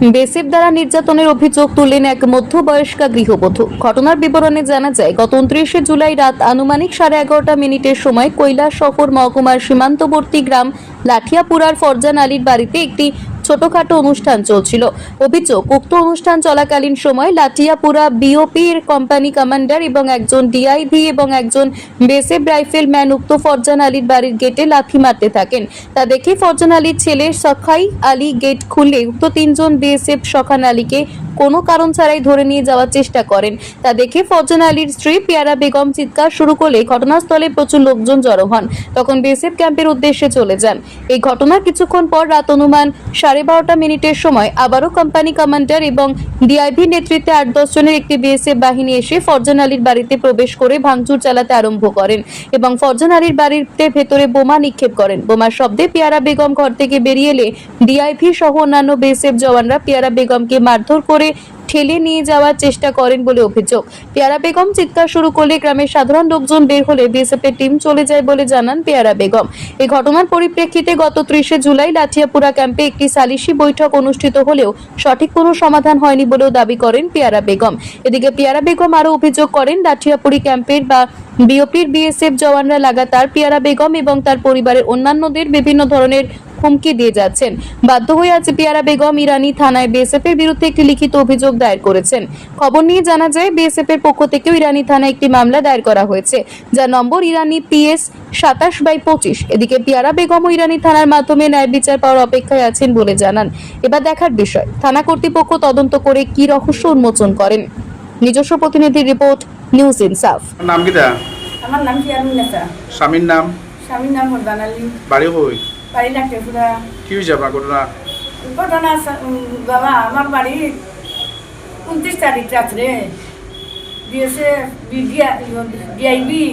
বেসিব দ্বারা নির্যাতনের অভিযোগ তুললেন এক মধ্যবয়স্কা গৃহবধূ। ঘটনার বিবরণে জানা যায়, গত উনত্রিশে জুলাই রাত আনুমানিক সাড়ে এগারোটা মিনিটের সময় কৈলাস সফর মহকুমার সীমান্তবর্তী গ্রাম লাঠিয়াপুরার ফরজান আলীর বাড়িতে একটি ছোটখাটো অনুষ্ঠান চলছিল। অভিযোগ, উক্ত অনুষ্ঠান চলাকালীন সময় লাঠিয়াপুরা বিওপি এর কোম্পানি কমান্ডার এবং একজন ডিআইভি এবং একজন বেসেব রাইফেল ম্যান উক্ত ফরজান আলীর বাড়ির গেটে লাথি মারতে থাকেন। তা দেখে ফরজান আলীর ছেলে সখাই আলী গেট খুলে উক্ত তিনজন বিএসএফ সখান আলীকে কোনো কারণ ছাড়াই ধরে নিয়ে যাওয়ার চেষ্টা করেন। তা দেখে ফরজান আলীর স্ত্রী পিয়ারা বেগম চিৎকার শুরু করলে ঘটনাস্থলে প্রচুর লোকজন জড়ো হন। তখন বিএসএফ ক্যাম্পের উদ্দেশ্যে চলে যান। এই ঘটনার কিছুক্ষণ পর রাত অনুমান সাড়ে বারোটা মিনিটের সময় আবারও কোম্পানি কমান্ডার এবং ডিআইভি নেতৃত্বে আট দশ জনের একটি বিএসএফ বাহিনী এসে ফরজান আলীর বাড়িতে প্রবেশ করে ভাঙচুর চালাতে আরম্ভ করেন এবং ফরজান আলীর বাড়িতে ভেতরে বোমা নিক্ষেপ করেন। বোমার শব্দে পিয়ারা বেগম ঘর থেকে বেরিয়ে এলে ডিআইভি সহ অন্যান্য বিএসএফ জওয়ানরা পিয়ারা বেগমকে মারধর করে ঠেলে নিয়ে যাওয়ার চেষ্টা করেন বলে অভিযোগ। পেয়ারা বেগম চিৎকার শুরু করলে গ্রামের সাধারণ লোকজন বের হলে বিএসএফ এর টিম চলে যায় বলে জানান পেয়ারা বেগম। এই ঘটনার পরিপ্রেক্ষিতে গত ত্রিশে জুলাই লাঠিয়াপুরা ক্যাম্পে একটি সালিশি বৈঠক অনুষ্ঠিত হলেও সঠিক কোনো সমাধান হয়নি বলেও দাবি করেন পেয়ারা বেগম। এদিকে পেয়ারা বেগম আরও অভিযোগ করেন, লাঠিয়াপুরি ক্যাম্পের বা বিওপির বিএসএফ জওয়ানরা লাগাতার পেয়ারা বেগম এবং তার পরিবারের অন্যান্যদের বিভিন্ন ধরনের হুমকি দিয়ে যাচ্ছেন। বাধ্য হয়ে আজ পিয়ারা বেগম ইরানি থানায় বিএসএফ এর বিরুদ্ধে একটি লিখিত অভিযোগ দায়ের করেছেন। খবর নিয়ে জানা যায় বিএসএফ এর পক্ষ থেকেও ইরানি থানায় একটি মামলা দায়ের করা হয়েছে যার নম্বর ইরানি পিএস সাতাশ বাই পঁচিশ। এদিকে পিয়ারা বেগম ও ইরানি থানার মাধ্যমে ন্যায় বিচার পাওয়ার অপেক্ষায় আছেন বলে জানান। এবার দেখার বিষয় থানা কর্তৃপক্ষ তদন্ত করে কি রহস্য উন্মোচন করেন। নিজস্ব প্রতিনিধির রিপোর্ট নিউজ ইনসাফ। নাম কিটা আমার নাম শিয়ারুন্নেসা স্বামীর নাম? স্বামীর নাম হরদান আলী বাড়ি হই বাড়ি লাগতে পুরা কি আপনার ঘটনা ঘটনা বাবা আমার বাড়ি উনত্রিশ তারিখ রাত্রে দিয়েছে ডিআইবি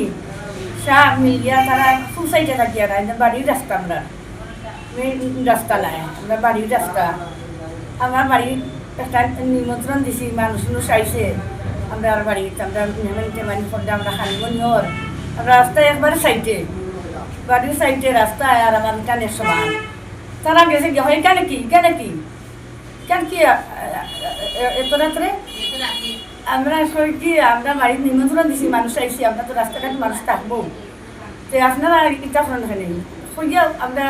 শাহ মিলিয়া তারা সুসাইডে থাকি আর বাড়ির রাস্তা আমরা রাস্তা নাই আমরা বাড়ির রাস্তা আমার বাড়ি একটা নিমন্ত্রণ দিছি মানুষ মানুষ আইসে আমরা আর বাড়ি আমরা মেহমান টেমানি করলে আমরা খানিব নিহর আমরা রাস্তায় একবারে সাইডে বাড়ির সাইডে রাস্তায় আর আমার কানের সমান। তারা গেছে গিয়ে, হয়, কেন কি? কেন কি? কেন কি? এত রাত্রে? আমরা সবাই কি, আমরা বাড়ির নিমন্ত্রণ দিছি, মানুষ আইসি আমরা তো রাস্তাঘাট মানুষ থাকব। তো আপনারা এটা করেন ওখানে হইয়া আমরা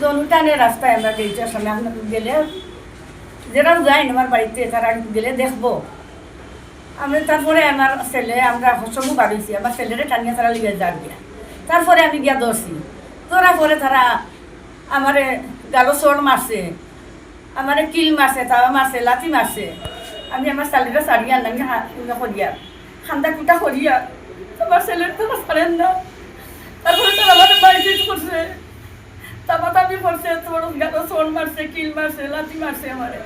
জনুটানে রাস্তায় আমরা গেইটার সামনে আপনার গেলে যারা যাই আমার বাড়িতে, তারা গেলে দেখব। আমি তারপরে আমার ছেলে, আমরা হসবু বাড়িছি। আমার ছেলেরে টানিয়ে তারা লিগে যার গিয়া। তারপরে আমি গিয়া ধরছি। তোরা পরে তারা আমারে গালো চোর মারছে, আমারে কিল মারছে, তাওয়া মারছে লাঠি মারছে। আমি আমার ছেলেটা সারিয়া আনলাম করিয়া। খান্দা কুটা করিয়া, তোমার ছেলের তো ছাড়েন না। তারপরে তারা আমাদের বাড়ি ফিট করছে তামাতামি করছে তোর গালো চোর মারছে, কিল মারছে লাঠি মারছে আমারে।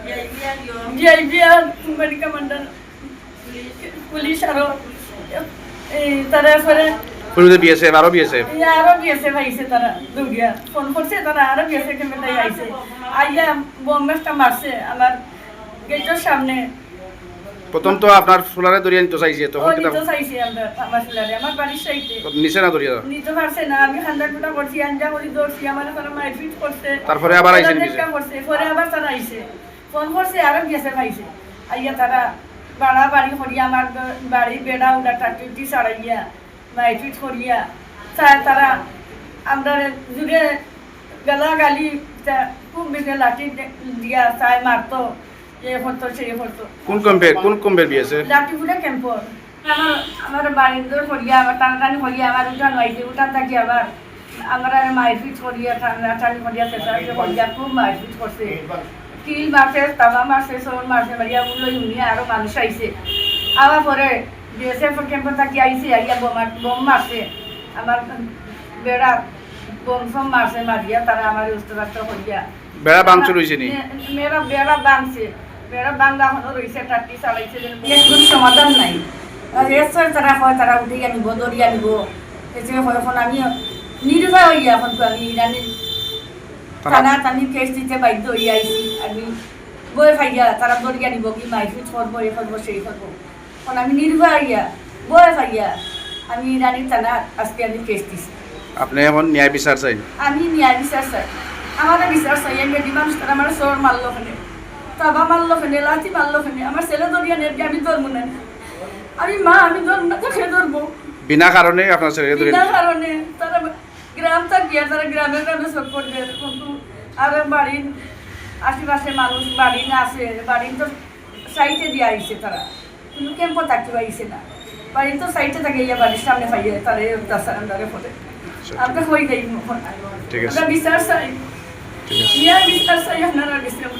ডিআইবি আর কোম্পানি কমান্ডার পুলিশ আরও। এই, তারপরে বিয়েছে আরও এই আরও গেছে ভাইছে তারা দুর্গিয়া। ফোন করছে তারা আরও তাই আইছে। আইয়া বোমবেসটা মারছে আমার গেটের সামনে। প্রথম তো আপনার ফুলারে দরিয়া নিতে চাইছে ও তখন নিতে চাইছে আমরা আমার আমার বাড়ির সাইডে। নিচে না দরিয়া নিতে পারছে না আমি খান্দা করছি আঞ্জা করি দৌড়ছি আমার তারা মারপিট করছে। তারপরে আবার আইছে নিচে? করছে পরে আবার তারা আইছে। ফোন করছে আরও গেছে ভাইছে। আইয়া তারা বাড়া বাড়ি করিয়া আমার বাড়ি বেড়া উড়া টাটি সারাইয়া। করিয়া তা- তারা আমরা জুড়ে গালা গালি খুব বেশি লাঠি দিয়া চাই মারতো এ করতো সে করতো কোন কম্পের কোন কম্পের বিয়েছে লাঠিপুরে ক্যাম্পর আমার বাড়ির দর করিয়া আবার টানটানি করিয়া আমার উঠান হয়েছে উঠান থাকি আবার আমার মারপিট করিয়া টানা টানি করিয়া চেষ্টা করিয়া খুব মারপিট করছে তিল মারছে তামা মারছে সবন মারছে মারিয়া উল্লো ইউনিয়া আরও মানুষ আইছে আবার পরে বিএসএফ ক্যাম্পর থাকি আইছে আইয়া বোমা বোম মারছে। আমার বেড়া বোম ফোম মারছে মারিয়া তারা আমার উস্ত করিয়া বেড়া বাংচুর হয়েছে নি? মেয়েরা বেড়া বাঁধছে বেড়া বান্ধা হলো রয়েছে টাটি চালাইছে এর কোনো সমাধান নাই। আর এসে তারা হয় তারা উঠে আনিব দড়ি আনিব এসে হয় এখন আমি নির্ভয় হইয়া এখন তো আমি ইরানি। থানা টানি কেস দিতে বাধ্য হইয়া আইছি। আমি বই ফাইয়া তারা দড়ি আনিব কি মাইফিট করব এ করব সেই করব এখন আমি নির্ভয় হইয়া বই ফাইয়া আমি ইরানি থানা আজকে আমি কেস দিছি। আপনি এখন ন্যায় বিচার চাই? আমি ন্যায় বিচার চাই। আমাদের বিচার চাই এমনি মানুষ তারা আমার চোর মারলো ওখানে তাবা মারলো ফেনে লাঠি মারলো ফেনে আমার ছেলে ধরিয়া নেবে আমি ধরবো না। আমি মা আমি ধরবো না তোকে ধরবো। বিনা কারণে আপনার ধরে বিনা কারণে তারা গ্রাম থাকিয়া তারা গ্রামে গ্রামে সব করবে কিন্তু আর বাড়ির আশেপাশে মানুষ বাড়ি না আছে বাড়ি তো সাইটে দিয়ে আইছে তারা। না। বাড়ি তো সাইটে থাকে ইয়া বাড়ির সামনে পাইয়ে তারা রাস্তার আন্দারে পড়ে আমরা হয়ে যাই। আমরা বিচার চাই। ঠিক বিচার চাই আপনারা বিচার